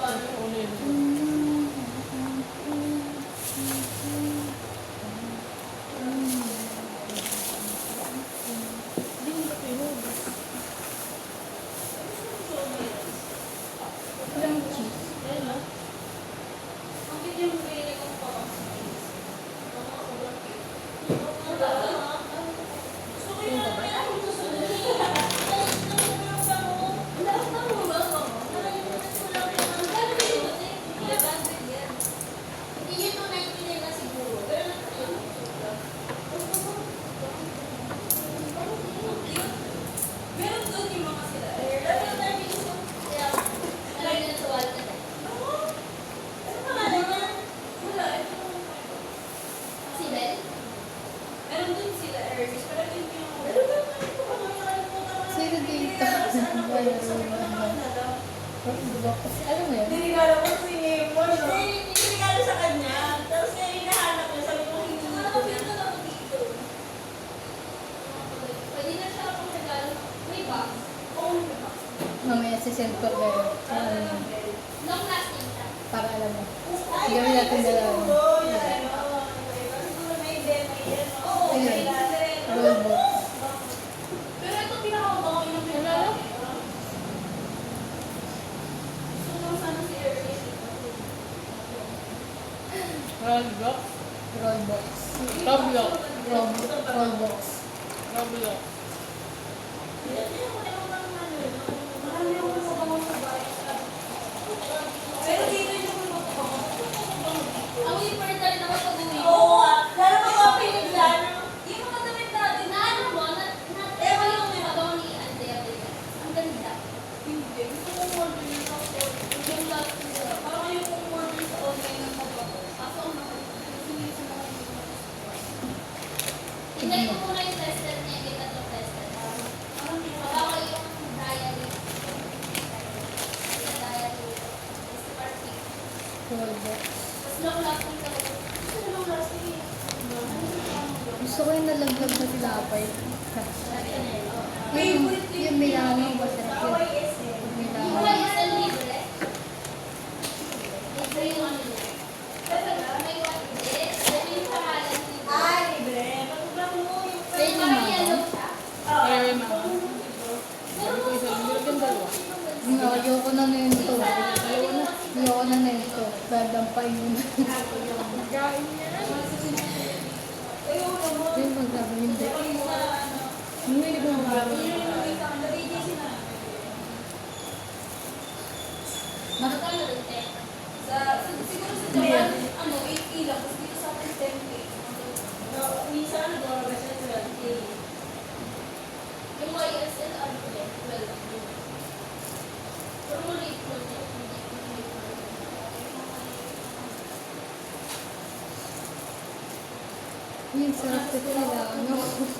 fun. Mamaya sisend ko kayo. Um, para alam mo. Gawin natin dalawa. Ayun. Robot. Pero ito pinakabaw yung pinakabaw. Roblox. Roblox. Roblox. Roblox. Roblox. Roblox. Gusto ko yung nalaglag na tilapay. yung, yung Milano, masarap yun. Yung Milano. Ayoko na nito. Ayoko na nito. Dadampay yun. Gagawin niya. Maka, untuk detik. Yes, I have.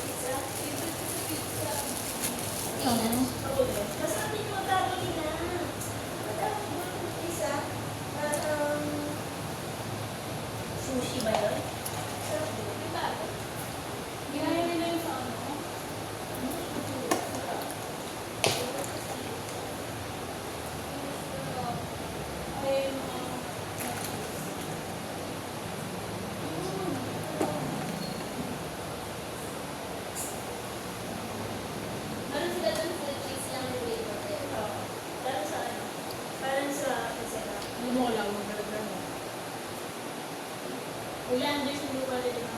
pizza? Favorite ko sa pizza. Ano? Ako din. Basta hindi mo magkakaroon na. Matapos mo yung pizza. Parang... Sushi ba yun? Sarap din. Diba? Ginaya nila yung sa ano? Ay, mga... Meron sila dun sa cheese lang yung flavor eh. Oo. Parang sa ano? Parang sa pizza. Hindi mo ko lang magdala mo. Kuya, Andres, hindi ko rin na.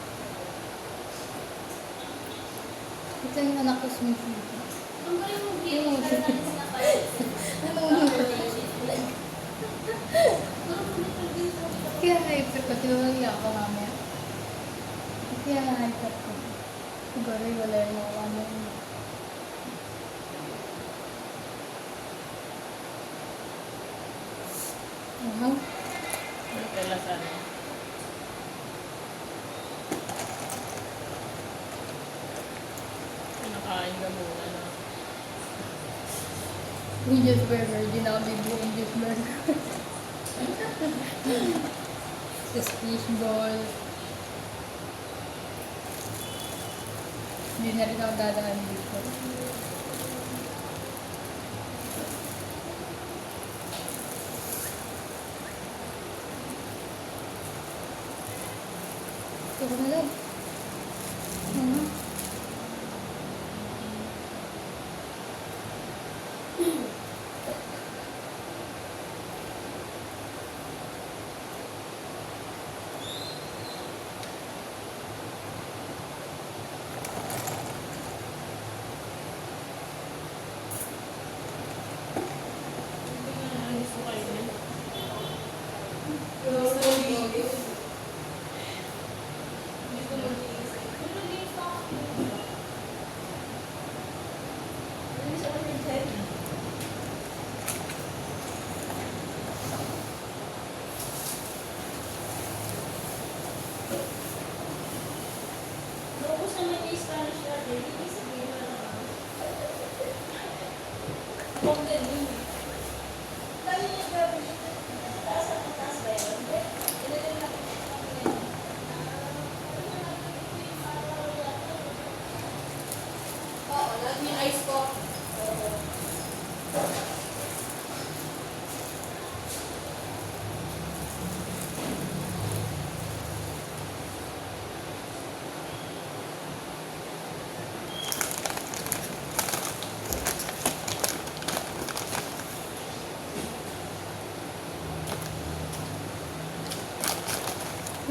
Ito yung anak ko sumisita. Ang galing pero natin sinapalit. Ano mo? Kaya na-hyper ko. Tinawag ako mamaya. Kaya na-hyper ko. Siguro wala yung mga ano yun. Uhum. Ano kaya sana? Muna na. English burger. Di na ako bibo English burger. Sa fish ball. Hindi na rin ako dadaan dito. Ito ko na lang. Thank you.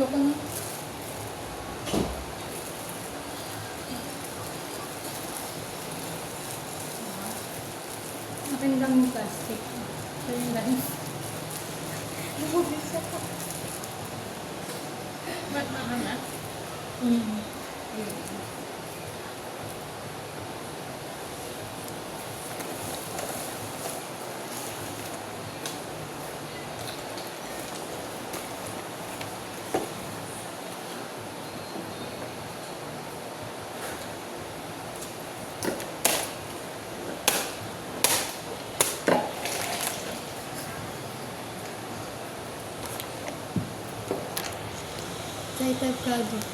Ayoko na. até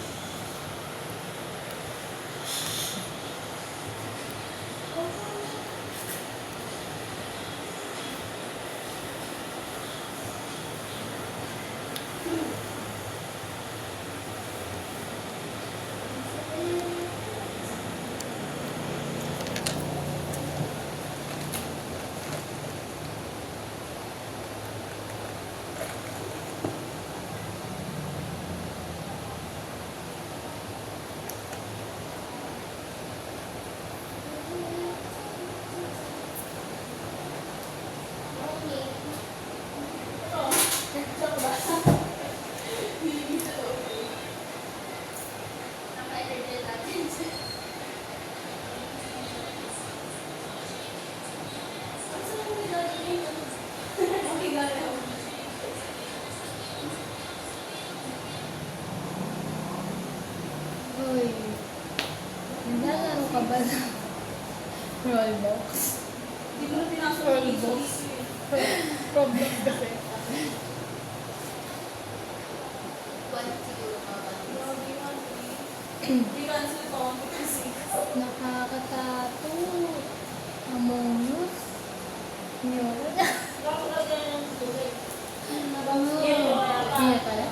Yun. Bakit ka ganyan ng tubig? Oh. Iya pala.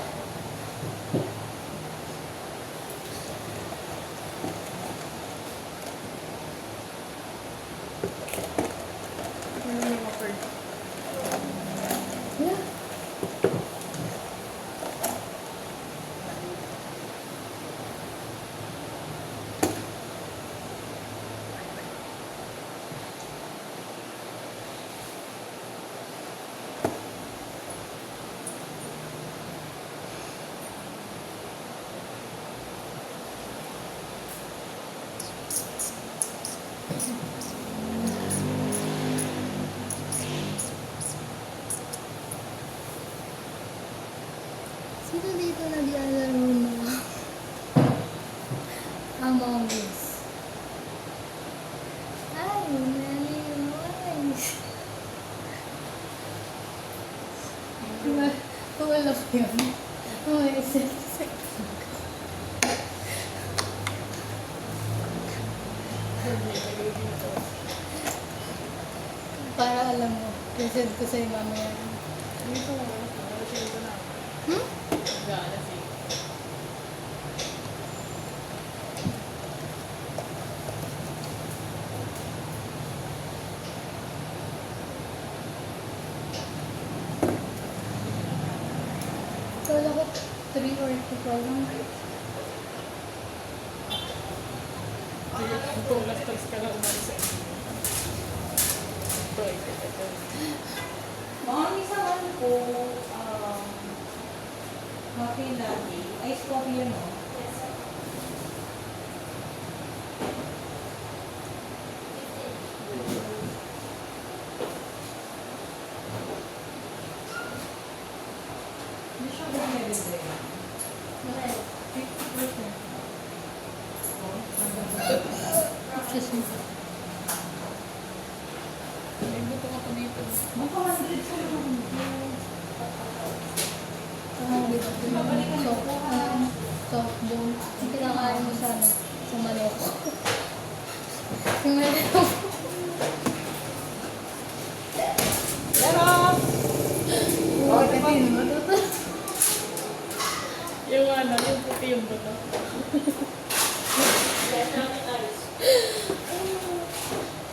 Ano yung mga card? Yeah. Sino dito naglalaro na? Among Us. Ay, nalimutan. Wala ko yun. Oh, isa. Para alam mo, present ko sa'yo mamaya. Dito. Hmm? Gala si. Kala ko 3 or 2 pa lang. Ito, last times ka na umalis sa inyo. Ito, ito, ito. Mga ko, um, latte. Ice coffee no? Hindi siya ganyan din. Bakit? 50%. Excuse me. May buto ka pa dito. Baka 100 sa lang. Ah, dito. Soft, um, soft bowl. Yung kinakain mo sa? Sa manok. Yung manok. Pero! Oh, katin mo. Yung ano, yung puti yung buto.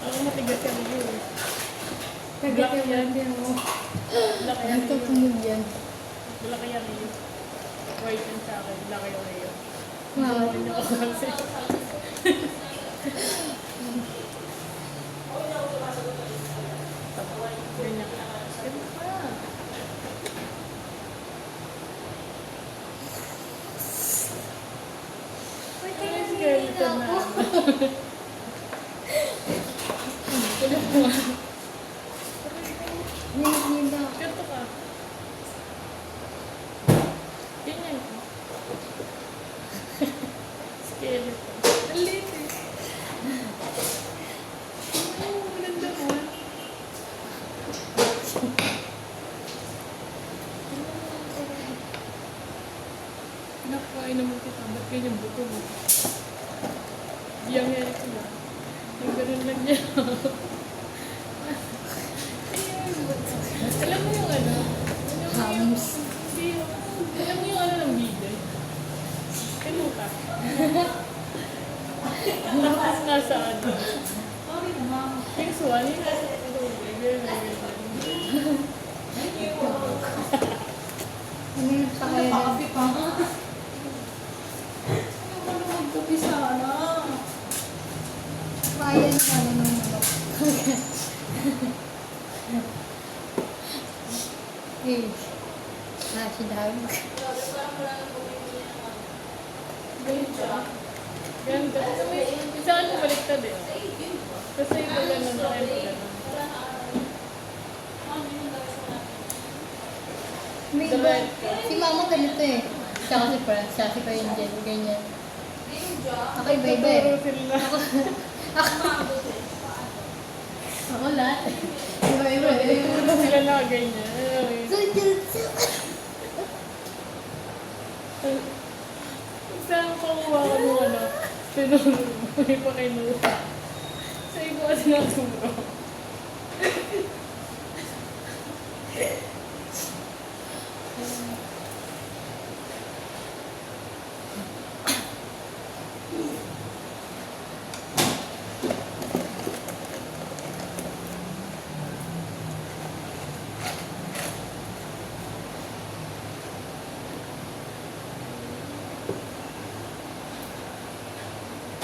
Ako matigas yan yun. Kagati yan din mo. Laki yan Ang tutunog yan. Laki yan yun. White yan sa akin. Laki yung yun. Wow. Hindi ako kasi. Ganyan. Ganyan pa. Ay, kaya ganito na. Kulit mo. Hindi ba? Ganito ka. Ganyan ka. Skeleton. Ang liit eh. Oo, maganda mo. Pinakain naman kita. Ba't ganyan buto mo? Diyang yan ko lang. Yung ganun lang niya. Ayun, buto. Alam mo yung ano? Alam mo yung... Hams. Hindi yun. Alam mo yung ano ng video? Ano ka? Tapos nasa ano? Sorry naman. Yung suwan, yung nasa ano, ganyan, ganyan. Ano yung pakaya din? Napakapi pa. Ano ba naman magkapi sana? Pakaya ng ano ng manok. Eh. Si Dag. Ganyan siya. Ganda. May, isa ano baliktad eh. Kasi ito ganun, sa akin ganun. May iba. Si mama ganito eh. Siya kasi pa, siya si pa Angel, ganyan. Ako iba-iba eh. Eh. Ako lahat. Iba-iba eh. Ano sila na ganyan? Ano yun? Saan ko kuha ko nung ano? Tinuro mo. May pakinuha. Sa iba kasi naturo.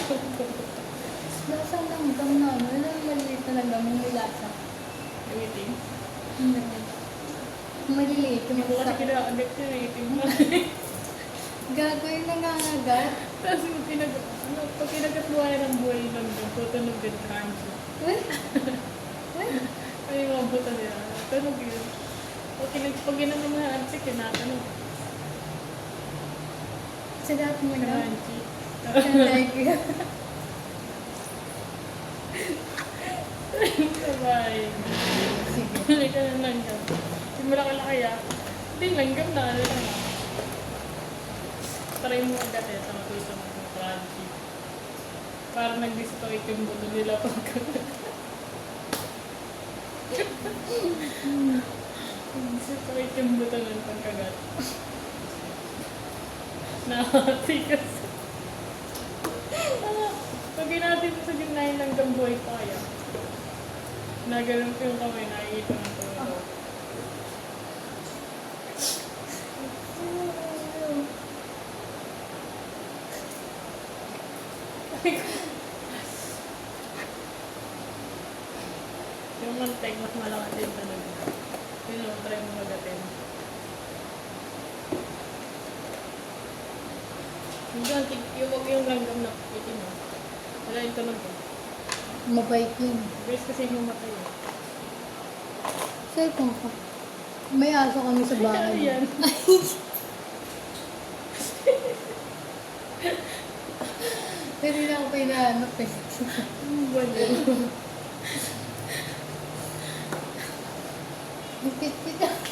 Lasa ng gam na ano. Ano yung maliliit na gam yung may lasa? Waiting. Hindi. Maliliit. Yung Hindi ko kasi kinakagat yun. Waiting mo. Gagawin na nga agad. Tapos yung pinag... Ano, pag kinagat mo ay ng buhay lang doon, tutunog din crunchy. Uy! Uy! Ay, yung mga buta nila. Tunog yun. Pag kinag... Pag ginano mo na antik, kinatanog. Sarap mo na. Crunchy. Like, Sabay. sige. Balik ka ng. Simula ka lang kaya. Hindi, langgam na. Ano ah. Try mo agad eh. Sa matuto ng crunchy. Para nag-distort yung buto nila pag Nag-distort yung buto nun pagkagat. Nakati kasi. Ginati mo sa gitna yung langgam buhay pa kaya. Nagalang ko yung kamay, nakikita ng tulo. yung mantek, mas malaki din talaga. Yun yung try mo magatin. Hindi, yung wag yung langgam na itim mo. Wala yung tunog ko. Mabait yun. Guys, kasi mamatay eh. Cellphone ko. May aso kami sa Ano bahay. yan? Pero hindi ako pa inaanap eh. Ano ba yun? Higpit-pit ako.